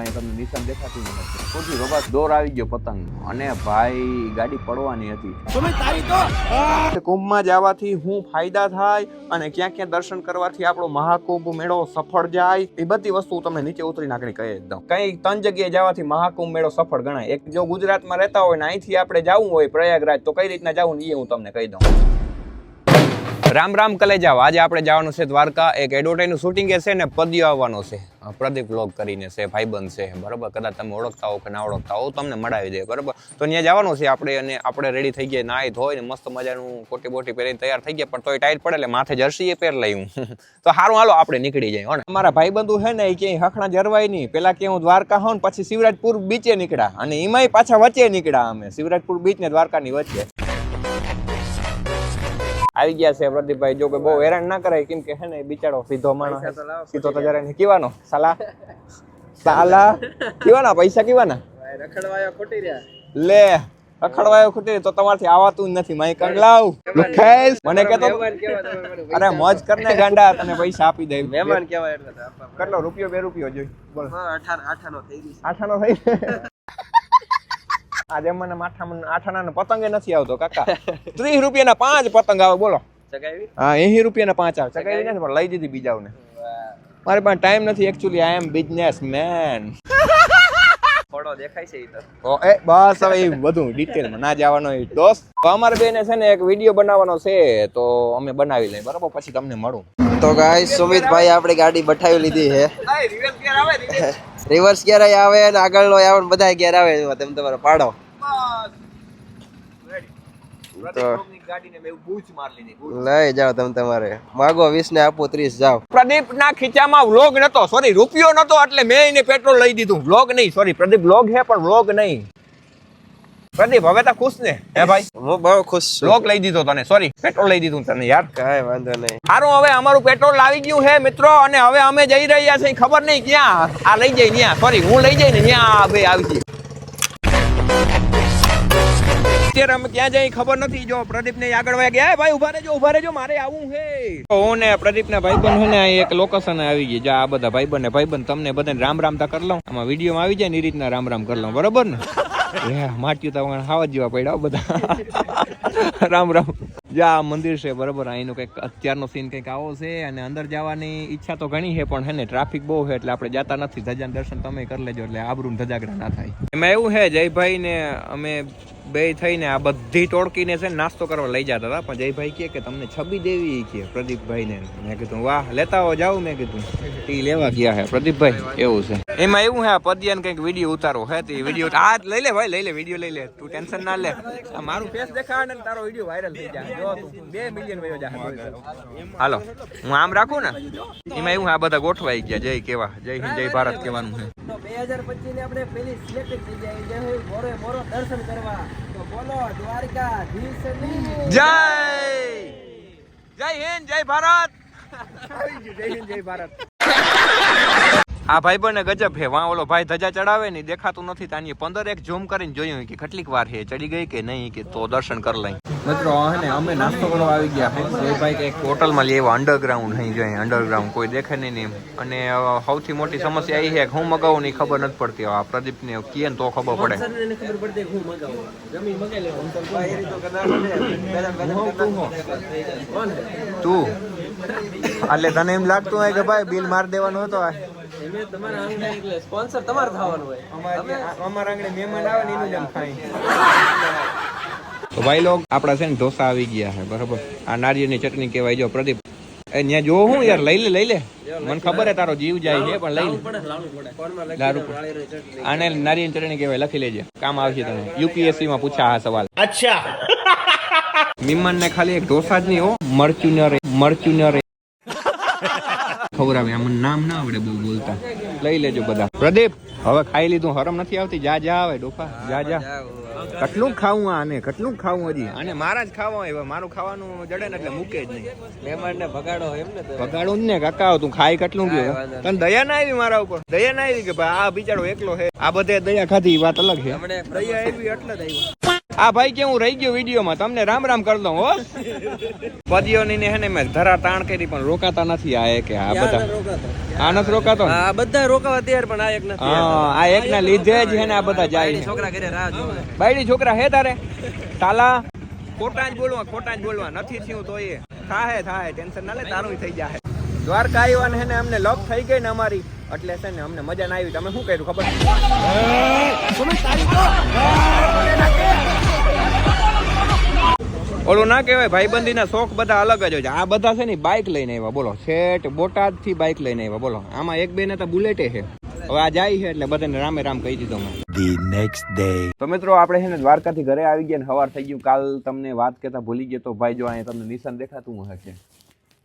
અહીં તમને નિશાન દેખાતું નથી. ખોટી બાબા દોર આવી ગયો પતંગ. અને ભાઈ ગાડી પડવાની હતી. કુંભમાં જવાથી હું ફાયદા થાય અને ક્યાં ક્યાં દર્શન કરવાથી આપણો મહાકુંભ મેળો સફળ જાય એ બધી વસ્તુ તમને નીચે ઉતરી નાખણી કહી દઉં. કઈ ત્રણ જગ્યાએ જવાથી મહાકુંભ મેળો સફળ ગણાય. એક જો ગુજરાતમાં રહેતા હોય ને અહીંથી આપણે જવું હોય પ્રયાગરાજ તો કઈ રીતના જવું ને એ હું તમને કહી દઉં. રામ રામ કલેજાવ. આજે આપણે જવાનું છે દ્વારકા. એક એડવર્ટાઈઝનું શૂટિંગ છે ને પદ્યો આવવાનો છે. પ્રદીપ વ્લોગ કરીને છે, ભાઈબંધ છે. બરાબર? કદાચ તમે ઓળખતા હો કે ના ઓળખતા હો તમને મળાવી દે. બરાબર? તો ત્યાં જવાનું છે આપણે અને આપણે રેડી થઈ ગયા. નાહી ધોઈ ને મસ્ત મજાનું કોટી બોટી પહેરીને તૈયાર થઈ ગયા. પણ તોય ટાઈટ પડે એટલે માથે જર્સી એ પહેર લઈ તો સારું હાલો, આપણે નીકળી જાય હોને અમારા ભાઈબંધુ છે ને, એ ક્યાંય હખણા જરવાય નહીં. પેલા કે હું દ્વારકા હોઉં પછી શિવરાજપુર બીચે નીકળ્યા. અને એમાંય પાછા વચ્ચે નીકળ્યા અમે. શિવરાજપુર બીચ ને દ્વારકાની વચ્ચે. આવી ગયા છે પ્રદીપભાઈ. જો કે બહુ હેરાન ના કરાય કેમ કે હે ને બિચારો સીધો માણસ સીધો તો જરા નહીં સાલા. સાલા. કીવાના પૈસા કીવાના? રખડવાયો ખોટી રહ્યા. લે અખડવાયો ખૂટી તો તમારથી આવાતું જ નથી. માઈ કંગલાવ લુખેશ. મને કેતો અરે મોજ કરને ગાંડા તને પૈસા આપી દે. મહેમાન કેવા એટલે કેટલો રૂપિયો? બે રૂપિયો જોઈ. બોલ. આઠાનો થઈ ગઈ આઠાનો થઈ આજે મને માઠામાં આઠાના પતંગે નથી આવતો કાકા. ત્રીસ રૂપિયાના પાંચ પતંગ આવે બોલો. હા એસી રૂપિયાના પાંચ આવે. ચગાવી? નથી પણ લઈ દીધી બીજાઓને. મારી પાસે ટાઈમ નથી actually I am businessman photo દેખાય છે ઈ તો. એ બસ હવે એ બધું ડિટેલમાં ના જવાનો એ દોસ્ત. તો અમારે બેને છે ને એક વીડિયો બનાવવાનો છે તો અમે બનાવી લઈએ. બરાબર પછી તમને મળું. તો ગાઈસ સુમિતભાઈ આપણી ગાડી બઠાવી લીધી છે. રિવર્સ ગિયર આવે અને આગળનો આવે ને બધા ગેર આવે તમે તમારો પાડો. લઈ જાઓ તમે તમારે. માગો વીસ ને આપો ત્રીસ જાઓ. પ્રદીપ ના ખીચામાં વ્લોગ નતો સોરી રૂપિયો નતો એટલે મેં એને પેટ્રોલ લઈ દીધું. વ્લોગ નહીં સોરી પ્રદીપ વ્લોગ હે પણ વ્લોગ નહીં. પ્રદીપ હવે તો ખુશ ને? હે ભાઈ? હું બહુ ખુશ છું. લોક લઈ દીધો તને. સોરી પેટ્રોલ લઈ દીધું તને યાર. કાંઈ વાંધો નહીં. સારું હવે અમારું પેટ્રોલ આવી ગયું છે મિત્રો અને હવે અમે જઈ રહ્યા છીએ ખબર નહીં ક્યાં. આ લઈ જઈ ત્યાં સોરી હું લઈ જઈ ને ત્યાં ભાઈ આવી જઈએ અત્યારે અમે ક્યાં જઈ ખબર નથી. જો પ્રદીપ ને આગળ વાય ગયા. ભાઈ ઊભા રહેજો ઊભા રહેજો મારે આવું તો હું ને પ્રદીપ ના ભાઈબંધ બંધ ને એક લોકેશન આવી ગઈ. જો આ બધા ભાઈબંધ ને ભાઈબંધ તમને બધાને રામ રામ તા કરી લઉં. આમાં વીડિયો આવી જાય ને એ રીતના રામ રામ કરી લઉં. બરોબર ને? માટ્યું તો ખાવા જેવા પડ્યા બધા. રામ રામ. જા આ મંદિર છે, બરોબર અહીંનો કંઈક અત્યારનો સીન કંઈક આવો છે અને અંદર જવાની ઈચ્છા તો ઘણી છે, પણ હે ને ટ્રાફિક બહુ છે, એટલે આપણે જતા નથી. ધજાના દર્શન તમે કરી લેજો, એટલે આબરૂ ધજાગરા ના થાય. એમાં એવું છે, જયભાઈ ને અમે બે થઈને આ બધી ટોળકીને છે નાસ્તો કરવા લઈ જતા હતા. પણ જયભાઈ કહે કે તમને છબી દેવી કે પ્રદીપભાઈ ને મેં કીધું, વાહ, લેતા હો જાવ મેં કીધું. એ લેવા ગયા હે. પ્રદીપભાઈ, એવું છે. એમાં એવું હે, આ કંઈક વીડિયો ઉતારો હે, તે વીડિયો આ લઈ લે ભાઈ, લઈ લે વીડિયો લઈ લે. તું ટેન્શન ના લે. આ મારું ફેસ દેખાડ ને તારો વીડિયો વાયરલ થઈ જાય. જો તું બે મિલિયન વયો જાય હાલો, હું આમ રાખું ને? એમાં એવું હા બધા ગોઠવાઈ ગયા. જય કેવા, જય હિન્દ, જય ભારત કહેવાનું છે બે હજાર પચીસ ને આપણે પેલી સિલેક્ટ થઈ જાય જે હોય મોરે મોરો દર્શન કરવા. તો બોલો દ્વારકા જય! જય હિન્દ જય ભારત. જય હિન્દ જય ભારત. આ ભાઈ બને ગજબ હે. વાં ઓલો ભાઈ ધજા ચડાવે ને દેખાતું નથી. તાની પંદર એક ઝૂમ કરીને જોયું કે કેટલીક વાર હે ચડી ગઈ કે નહીં કે તો દર્શન કરી લઈ. મિત્રો ને અમે નાસ્તો કરવા આવી ગયા હે. એ ભાઈ કે હોટલમાં લેવા અંડરગ્રાઉન્ડ નહીં જાય અંડરગ્રાઉન્ડ કોઈ દેખે નહીં ને એમ. અને સૌથી મોટી સમસ્યા એ છે કે હું મગાવું ની ખબર નથી પડતી. આ પ્રદીપ ને કીએ ને તો ખબર પડે. હું મગાવું. જમી મગાઈ લેવું. તું એટલે તને એમ લાગતું હોય કે ભાઈ બિલ માર દેવાનું હતો આ. એમે તમારા આંગણે એટલે સ્પોન્સર તમારે થવાનું હોય. અમારા આંગણે મહેમાન આવે ને એનું જ આમ ખાય તો ભાઈ લોક આપડા છે ને ઢોસા આવી ગયા છે બરોબર? આ નારિયેળની ચટણી કહેવાય જો પ્રદીપ. એ ન્યા જો હું યાર લઈ લે લઈ લે. મને ખબર હે તારો જીવ જાય છે પણ લઈ લે. લાડુ આને નારિયેળ ચટણી કહેવાય લખી લેજે. કામ આવશે તને. યુપીએસસી માં પૂછા આ સવાલ. અચ્છા. મિમન ને ખાલી એક ઢોસા જ નહીં હો મરચું ન રે મરચું ન રે ખવડાવે આમ નામ ના આવડે બહુ બોલતા. લઈ લેજો બધા. પ્રદીપ હવે ખાઈ લીધું હરમ નથી આવતી? જા જા આવે ડોફા. જા જા. કેટલું ખાવું આને? કેટલું ખાવું હજી? અને મારા જ ખાવા હોય મારું ખાવાનું જડે ને એટલે મૂકે જ નહીં. મહેમાન ને ભગાડો એમ ને ભગાડો ને કાકા તું ખાઈ કેટલું ગયો? તને દયા ના આવી મારા ઉપર? દયા ના આવી કે ભાઈ આ બિચારો એકલો છે આ બધે દયા ખાધી વાત અલગ છે. દયા આવી એટલે જ આવ્યો આ ભાઈ કે હું રહી ગયો વિડીયોમાં તમને રામ રામ કરી દઉં હો. પદીઓની ને હે ને મેં ધરા તાણ કરી પણ રોકાતા નથી આ એક આ બધા. આ નથી રોકાતો આ બધા રોકાવા તૈયાર પણ આ એક નથી. હા આ એક ના લીધે જ હે ને આ બધા જાય છોકરા ઘરે રાહ જોવે. બાયડી છોકરા હે તારે? તાલા? ખોટા જ બોલવા ખોટા જ બોલવા. નથી થયું તો એ. થાહે થાહે. ટેન્શન ના લે તારું થઈ જાય દ્વારકા આવ્યા ને અમને લપ થઈ ગઈ ને અમારી. એટલે છે ને અમને મજા ના આવી. તમે શું કર્યું ખબર? ઓલું ના કહેવાય ભાઈબંધીના શોખ બધા અલગ જ હોય છે. આ બધા છે ને બાઇક લઈને આવ્યા બોલો. શેઠ બોટાદથી બાઇક લઈને આવ્યા બોલો. આમાં એક બે ને તો બુલેટે છે. હવે આ જાય છે એટલે બધાને રામે રામ કહી દીધો મેં. The next day. તો મિત્રો આપણે છે ને દ્વારકાથી ઘરે આવી ગયા ને સવાર થઈ ગયું. કાલ તમને વાત કહેતા ભૂલી ગયો તો ભાઈ જો અહીંયા તમને નિશાન દેખાતું હશે.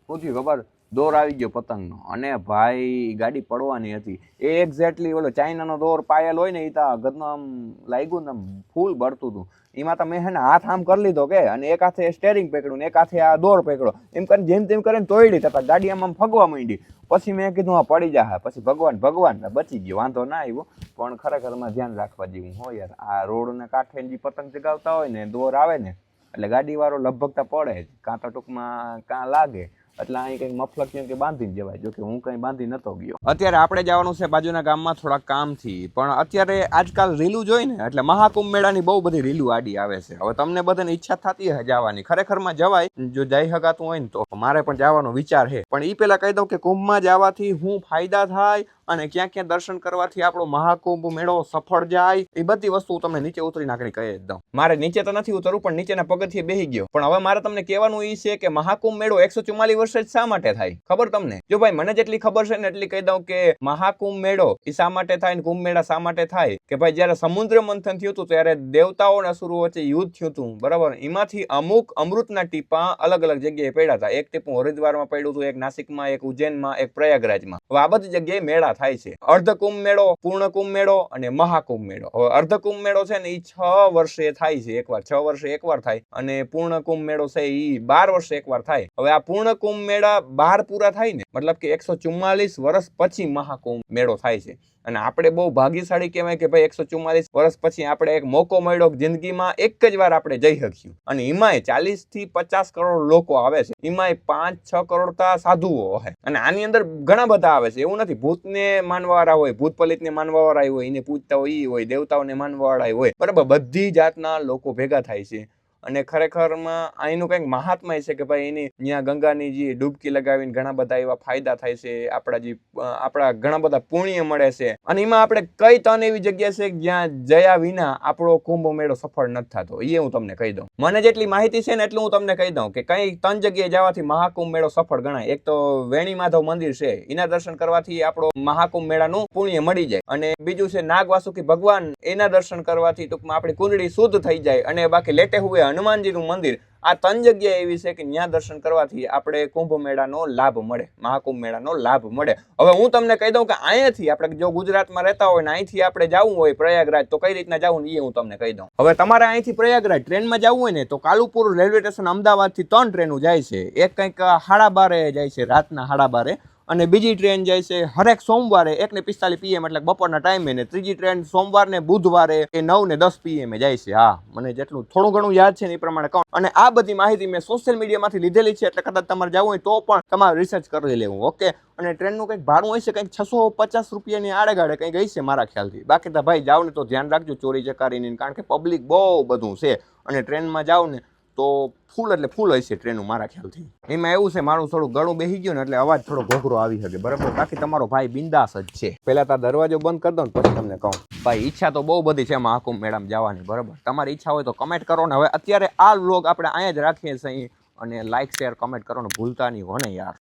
શું થયું ખબર? દોર આવી ગયો પતંગનો. અને ભાઈ ગાડી પડવાની હતી. એ એક્ઝેક્ટલી ઓલો ચાઇનાનો દોર પાયેલ હોય ને એ તો ગદનો આમ લાગ્યું ને આમ ફૂલ ભરતું હતું. એમાં તો મેં હે ને હાથ આમ કરી લીધો કે, અને એક હાથે સ્ટેરિંગ પકડ્યું ને એક હાથે આ દોર પકડ્યો. એમ કરીને જેમ તેમ કરીને તોડી તથા ગાડી આમ આમ ફગવા માંડી. પછી મેં કીધું આ પડી જા પછી ભગવાન ભગવાન બચી ગયો. વાંધો ના આવ્યો. પણ ખરેખરમાં ધ્યાન રાખવા જેવું હોય યાર. આ રોડને કાંઠે જે પતંગ ચગાવતા હોય ને, દોર આવે ને, એટલે ગાડી વાળો લગભગતા પડે જ. કાં તો ટૂંકમાં કાં લાગે. એટલે અહીં કંઈક મફલક કે બાંધીને જવાય. જો કે હું કંઈ બાંધી નતો ગયો. અત્યારે આપણે જવાનું છે બાજુના ગામમાં થોડા કામથી. પણ અત્યારે આજકાલ રીલું જોઈ ને, એટલે મહાકુંભ મેળાની બહુ બધી રીલું આડી આવે છે. હવે તમને બધાને ઈચ્છા થતી હે જવાની. ખરેખરમાં જવાય, જો જઈ શકાતું હોય ને તો. મારે પણ જવાનો વિચાર છે. પણ એ પેલા કહી દઉં કે કુંભમાં જવાથી હું ફાયદા થાય અને ક્યાં ક્યાં દર્શન કરવાથી આપણો મહાકુંભ મેળો સફળ જાય, એ બધી વસ્તુ તમને નીચે ઉતરી નાખણી કહી દઉં. મારે નીચે તો નથી ઉતરવું, પણ નીચેના પગથિયે બેહી ગયો. પણ હવે મારે તમને કહેવાનું એ છે કે મહાકુંભ મેળો એકસો ચુમ્માલીસ વર્ષે શા માટે થાય? ખબર તમને? જો ભાઈ મને જેટલી ખબર છે ને એટલી કહી દઉં કે મહાકુંભ મેળો એ શા માટે થાય ને કુંભ મેળા શા માટે થાય? કે ભાઈ જ્યારે સમુદ્ર મંથન થયું હતું, ત્યારે દેવતાઓ અને અસુરો વચ્ચે યુદ્ધ થયું હતું, બરાબર? એમાંથી અમુક અમૃતના ટીપા અલગ અલગ જગ્યાએ પડ્યા હતા. એક ટીપું હરિદ્વારમાં પડ્યું હતું, એક નાસિકમાં, એક ઉજ્જૈનમાં, એક પ્રયાગરાજમાં. હવે આ બધી જગ્યાએ મેળા થાય છે. અર્ધ મેળો પૂર્ણ મેળો અને મહાકુંભ મેળો. હવે અર્ધ મેળો છે ને એ છ વર્ષે થાય છે, એકવાર. છ વર્ષે એકવાર થાય અને પૂર્ણ મેળો છે એ બાર વર્ષે એકવાર થાય. હવે આ પૂર્ણ મેળા બાર પૂરા થાય ને, મતલબ કે એકસો ચુમ્માલીસ વર્ષ પછી મહાકુંભ મેળો થાય છે. અને આપણે બહુ ભાગ્યશાળી કહેવાય કે ભાઈ એકસો ચુમ્માલીસ વર્ષ પછી આપણે એક મોકો મળ્યો જિંદગીમાં એક જ વાર આપણે જઈ શક્યું અને એમાંય ચાલીસથી પચાસ કરોડ લોકો આવે છે. એમાંય પાંચ છ કરોડતા સાધુઓ હોય અને આની અંદર ઘણા બધા આવે છે. એવું નથી, ભૂતને માનવાવાળા હોય, ભૂત પલિતને માનવાવાળા હોય, એને પૂજતા હોય, ઈ હોય, દેવતાઓને માનવાવાળા હોય. બરાબર, બધી જાતના લોકો ભેગા થાય છે. અને ખરેખરમાં અહીંનું કંઈક મહાત્મા છે કે ભાઈ એની ત્યાં ગંગાની જે ડૂબકી લગાવીને ઘણા બધા એવા ફાયદા થાય છે, આપણા જે આપણા ઘણા બધા પુણ્ય મળે છે. અને એમાં આપણે કઈ ત્રણ એવી જગ્યા છે જ્યાં જયા વિના આપણો કુંભ મેળો સફળ નથી થતો? એ હું તમને કહી દઉં. મને જેટલી માહિતી છે ને એટલું હું તમને કહી દઉં કે કઈ ત્રણ જગ્યાએ જવાથી મહાકુંભ મેળો સફળ ગણાય. એક તો વેણી માધવ મંદિર છે, એના દર્શન કરવાથી આપણો મહાકુંભ મેળાનું પુણ્ય મળી જાય. અને બીજું છે નાગ વાસુકી ભગવાન એના દર્શન કરવાથી ટૂંકમાં આપણી કુંડળી શુદ્ધ થઈ જાય અને બાકી લેટે હુએ હનુમાનજીનું મંદિર, આ ત્રણ જગ્યા એવી છે કે ત્યાં દર્શન કરવાથી આપણે કુંભ મેળાનો લાભ મળે મહાકુંભ મેળાનો લાભ મળે. હવે હું તમને કહી દઉં કે અહીંયાથી આપણે જો ગુજરાતમાં રહેતા હોય ને અહીંથી આપણે જવું હોય પ્રયાગરાજ, તો કઈ રીતના જવું એ હું તમને કહી દઉં. હવે તમારે અહીંથી પ્રયાગરાજ ટ્રેનમાં જવું હોય ને, તો કાલુપુર રેલવે સ્ટેશન અમદાવાદથી ત્રણ ટ્રેનો જાય છે. એક કંઈક હાડા બારે જાય છે, રાતના હાડા બારે. અને બીજી ટ્રેન જાય છે હરેક સોમવારે એક ને પિસ્તાલીસ પીએમ એટલે બપોરના ટાઈમે ને ત્રીજી ટ્રેન સોમવારને બુધવારે એ નવ ને દસ પીએમ જાય છે. હા, મને જેટલું થોડું ઘણું યાદ છે ને એ પ્રમાણે કહું. અને આ બધી માહિતી મેં સોશિયલ મીડિયામાંથી લીધેલી છે એટલે કદાચ તમારે જવું હોય તો પણ તમારે રિસર્ચ કરી લેવું ઓકે અને ટ્રેનનું કંઈક ભાડું હોય છે, કંઈક છસો પચાસ રૂપિયાની આડેગાડે કંઈક હશે મારા ખ્યાલથી? બાકી તો ભાઈ જાવ ને તો ધ્યાન રાખજો ચોરી ચકારીની, કારણ કે પબ્લિક બહુ બધું છે. અને ટ્રેનમાં જાવ ને તો ફૂલ એટલે ફૂલ હશે ટ્રેનનું મારા ખ્યાલથી. એમાં એવું છે, મારું થોડું ગળું બેસી ગયું ને એટલે અવાજ થોડો ઘોઘરો આવી શકે. બરાબર? બાકી તમારો ભાઈ બિંદાસ જ છે. પહેલાં તાર દરવાજો બંધ કરી દો ને પછી તમને કહું. ભાઈ, ઈચ્છા તો બહુ બધી છે મહાકુંભ મેડમ જવાની. બરાબર? તમારી ઈચ્છા હોય તો કમેન્ટ કરો ને. હવે અત્યારે આ વ્લોગ આપણે અહીંયા જ રાખીએ છીએ અને લાઇક શેર કમેન્ટ કરો ને ભૂલતા નહીં હો ને યાર.